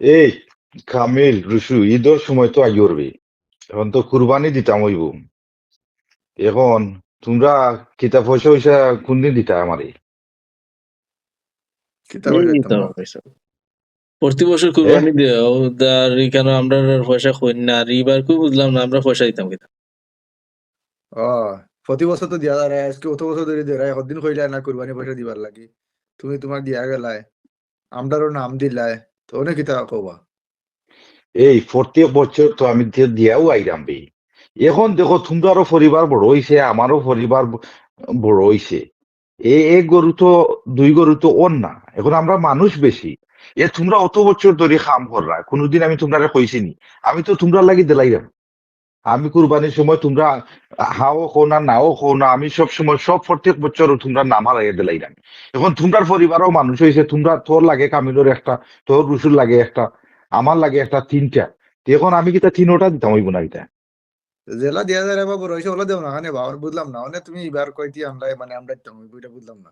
এই কামিল রুশু ঈদের সময় তো আই করবে এখন তো কুরবানি দিতাম হইব এখন তোমরা কিতাব পয়সা পয়সা কোনদিন দিতা আমারে। প্রতি বছর কুরবানি দেও আর কেন আমরা পয়সা কই না আর এবার কো বুঝলাম না আমরা পয়সা দিতাম কিতা ও প্রতি বছর তো দিয়া যায় আজকে অত বছর ধরে দেয় একদিন কইলা না কুরবানি পয়সা দিবার লাগি। তুমি তোমার দিয়া গেলাই। আমরারও নাম দিলাই। তো অনেক কিতা কবা এই প্রত্যেক বছর তো আমি দিয়াও আইরাম বে। এখন দেখো তোমারও পরিবার বড় হইছে, আমারও পরিবার বড় হইছে। এ এক গরু তো, দুই গরু তো ওর না। এখন আমরা মানুষ বেশি। এ তোমরা অত বছর ধরে কাম কররা কোনোদিন আমি তোমরা কইছি নি। আমি তো তোমরা লাগি দিলাইরাম। আমি কুরবানির সময় তোমরা হাও কো না নাও কো না আমি সব সময় সব প্রত্যেক বছর তোমরা নাম হারাইয়া দিলাইরাম এখন তোমরার পরিবারও মানুষ হয়েছে তোমরা তোর লাগে কামিলোর একটা তোর রুসুর লাগে একটা আমার লাগে একটা তিনটা। এখন আমি কিতা তিনোটা দিতাম হইব না কিতা জেলা দিয়া যায় রে বাবু রয়েছে ওলা দেও না মানে বাবার বুঝলাম না মানে তুমি এবার কইতি আমরা মানে আমরা দিতাম ওই বইটা বুঝলাম না।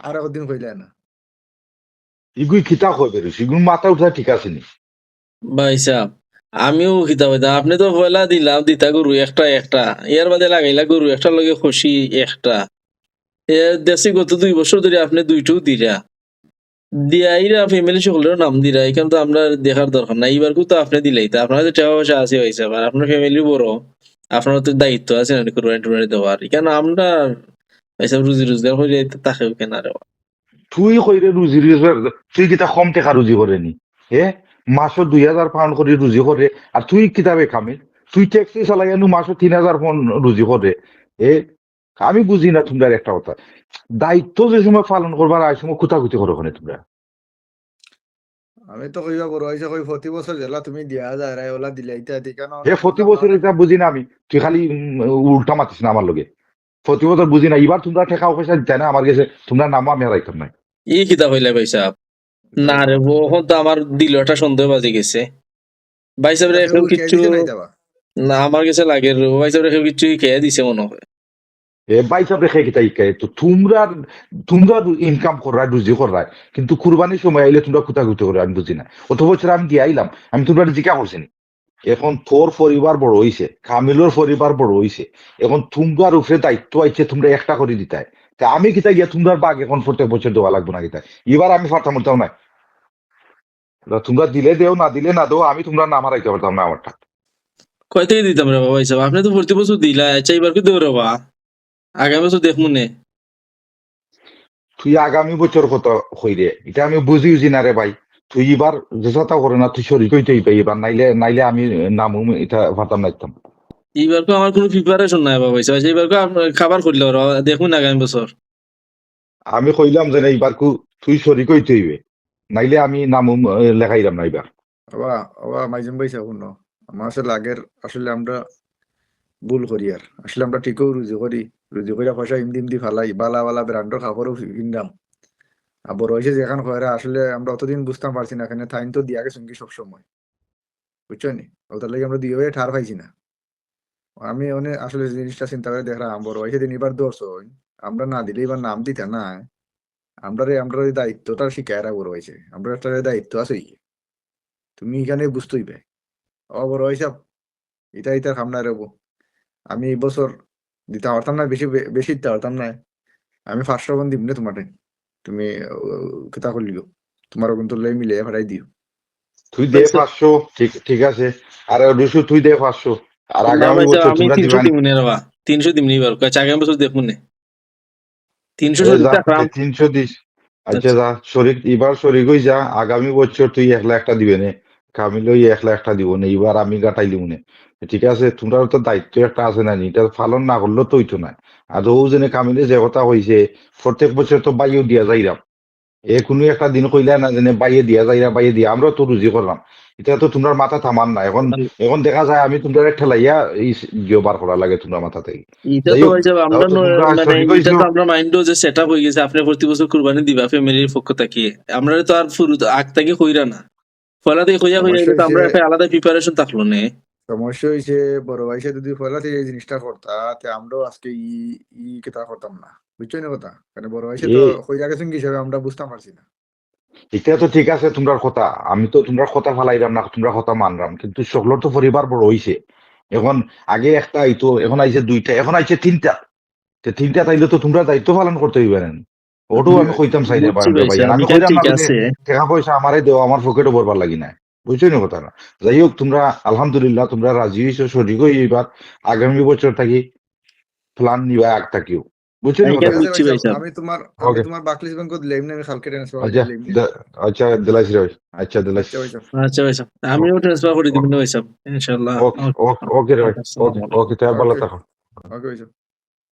আর একদিন কইলা না। ইগুই কিতা কই বেরোস ইগুলো মাথা উঠা ঠিক আছে নি। ভাই সাহেব আমিও কিতা হইতাম আপনি তো পয়লা দিলাম, দিতা গরু একটা একটা। এর বাদে লাগাইলা গরু একটা লগে খুশি একটা। এ দেশি গত দুই বছর ধরে আপনি দুইটাও দিরা। দিয়াইরা ফ্যামিলি সকলের নাম দিরা এখানে তো আমরা দেখার দরকার নাই। এবার তো আপনি দিলাই তা, আপনার যে টাকা পয়সা আছে হয়েছে আর আপনার ফ্যামিলি বড়, আপনার তো দায়িত্ব আছে না কোরবানি টোরবানি দেওয়ার। কেন আমরা এইসব রুজি রোজগার করে তাকে কেনা তুই কইরে রুজি রোজগার, তুই কিতা কম টাকা রুজি করে নি হে? মাসও দুই হাজার পাউন্ড করে রুজি করে আর তুই কিতাবে খামে তুই ট্যাক্সি চালাই আনু মাসও তিন হাজার পাউন্ড রুজি করে এ আমি বুঝি না তোমরা একটা কথা। দায়িত্ব যে সময় পালন করবার আয় সময় কুতাকুতি করো ওখানে তোমরা। আমি তো কইবা বড় হয়েছে কই প্রতি বছর জেলা তুমি দিয়া যায় রে ওলা দিলাই ইত্যাদি কেন হে প্রতি বছর এটা বুঝি না আমি। তুই খালি উল্টা মাতিস না আমার লগে। প্রতি বছর বুঝি না। এবার তোমরা টাকা পয়সা দিতে না আমার কাছে তোমরা নামও আমি হারাইতাম না ই কিতা হইলে ভাই সাহেব না রে ওখন তো আমার দিল একটা সন্দেহ বাজে গেছে। ভাই সাহেব রে কিছু না আমার কাছে লাগে রে ভাই সাহেব রে কিছু খেয়ে দিছে মনে হয়। এ বাইসা রেখে কিতা ইকায় তো তোমরা তোমরা ইনকাম করায় রুজি করায় কিন্তু কুরবানির সময় আইলে তোমরা কুতা কুতা করে আমি বুঝি না। অত বছর আমি দিয়ে আইলাম আমি তোমরা জিজ্ঞা করছি নি। এখন তোর পরিবার বড় হইছে কামিলোর পরিবার বড় হইছে এখন তোমরার উপরে দায়িত্ব আইছে তোমরা একটা করে দিতাই তা আমি কিতা গিয়া তোমরার বাঘ এখন প্রত্যেক বছর দেওয়া লাগবে না কিতা এবার আমি ফাটাম উঠতাম নাই। তোমরা দিলে দেও না দিলে না দেও আমি তোমরা নাম হারাইতে পারতাম না আমারটা। কয় থেকে দিতাম রে বাবা হিসাব আপনি তো প্রতি বছর দিলা আচ্ছা এবার কি দেব রে বা আগামী বছর দেখমু নে তুই আগামী বছর কত হইরে এটা আমি বুঝি উজি না রে ভাই। তুই এবার যেটা করে না তুই শরীর কইতেই পাই এবার নাইলে নাইলে আমি নাম এটা ফাতাম নাইতাম। এইবার আমার কোনো প্রিপারেশন নাই বাবা কো আপ- খাবার করলে দেখুন আগামী বছর। আমি কইলাম যে না এবার কু তুই শরীর কইতে হইবে। নাইলে আমি নাম লেখাইলাম না এবার আবা আবা মাইজুম ভাই শুনো আমার আসলে আগের আসলে আমরা ভুল করি আর। আসলে আমরা ঠিকও রুজি করি রুজি করে পয়সা ইমদি ইমদি ফালাই বালা বালা ব্র্যান্ডের কাপড়ও কিনলাম। আর বড় হয়েছে যেখান কয়রা আসলে আমরা অতদিন বুঝতাম পারছি না, এখানে থাইন তো দিয়া গেছে কি সব সময় বুঝছ নি? ওটার লাগে আমরা দিয়ে ঠার পাইছি না। আমি অনেক আসলে জিনিসটা চিন্তা করে দেখলাম, বড় হয়েছে দিন এবার দোষ আমরা না দিলে এবার নাম দিতে না। আমরা রে, আমরা দায়িত্বটা শিখায় বড় হয়েছে। আমরা একটা দায়িত্ব আছে তুমি এখানে বুঝতেই পাই ও বড় হিসাব এটা এটা খামনা রেবো আমি এই বছর দিতে পারতাম না, বেশি বেশি দিতে পারতাম না। আমি ফার্স্ট রকম দিব না তোমার। তুমি কথা করলিও তোমার কিন্তু লই মিলে ভাড়াই দিও। তুই দে পাঁচশো ঠিক ঠিক আছে। আর দুশো তুই দে পাঁচশো। আর আগামী বছর তোমরা দিব নে রে বা তিনশো দিব নি এবার কাছে আগামী বছর দেখুন নে? তিনশো তিনশো দিস আচ্ছা যা শরীর এবার শরীর কই যা। আগামী বছর তুই এক লাখ টাকা দিবে নে? এক লাখ একটা দিব না এবার আমি গাটাইলিম নে। ঠিক আছে তোমরা তো দায়িত্ব একটা আছে না এটা পালন না করলেও তো হইতো না। আর ও জনে কামিলে যে কথা হইছে প্রত্যেক বছর তো বাইও দিয়া যাইরাম এ কোনো একটা দিন কইলা না যেন বাইয়ে দিয়া যাইরা বাইয়ে দিয়া আমরা তো রুজি করলাম এটা তো তোমরা মাথা থামান না এখন এখন দেখা যায় আমি তোমরা ঠেলাইয়া এই গিয়ে বার করা লাগে তোমরা মাথা থেকে আমরা মানে মাইন্ডও যে সেট আপ হয়ে গেছে আপনি প্রতি বছর কুরবানি দিবা ফ্যামিলির পক্ষ থেকে। আমরা তো আর আগ থেকে কইরা না। কিন্তু আমরা একটা আলাদা প্রিপারেশন থাকল নে। সমস্যা হয়েছে বড় ভাইসে যদি থেকে এই জিনিসটা করতা তে আমরাও আজকে ই ই কেতা করতাম না। বুঝছ না কথা? কারণ বড় ভাইসে তো গেছেন কি হিসাবে আমরা বুঝতাম পারছি না। এটা তো ঠিক আছে তোমরা কথা। আমি তো তোমরা কথা ফালাইলাম না তোমরা কথা মানলাম কিন্তু সকলের তো পরিবার বড় হইছে। এখন আগে একটা আইতো এখন আইছে দুইটা এখন আইছে তিনটা। তে তিনটা তাইলে তো তোমরা দায়িত্ব পালন করতে হইবেন ওটাও আমি কইতাম চাই না ভাই আমি কইতাম ঠিক আছে। টাকা পয়সা আমারে দেও আমার পকেটে ভরবার লাগি না বুঝছ না কথা না যাই হোক তোমরা আলহামদুলিল্লাহ তোমরা রাজি হইছো সঠিক হই এবার আগামী বছর থাকি প্ল্যান নিবা আগ থাকিও। বুঝছ না ভাই সাহেব। আমি তোমার আমি তোমার বাকলিস ব্যাংকত লেম না আমি কালকে ট্রান্সফার আচ্ছা আচ্ছা দিলাইছি রে আচ্ছা দিলাইছি। আচ্ছা আচ্ছা ভাইসা আমিও ট্রান্সফার করে দিবেন ভাইসা ইনশাআল্লাহ। ওকে ওকে ওকে রে ভাই ওকে ওকে তাই ভালো থাকো। ওকে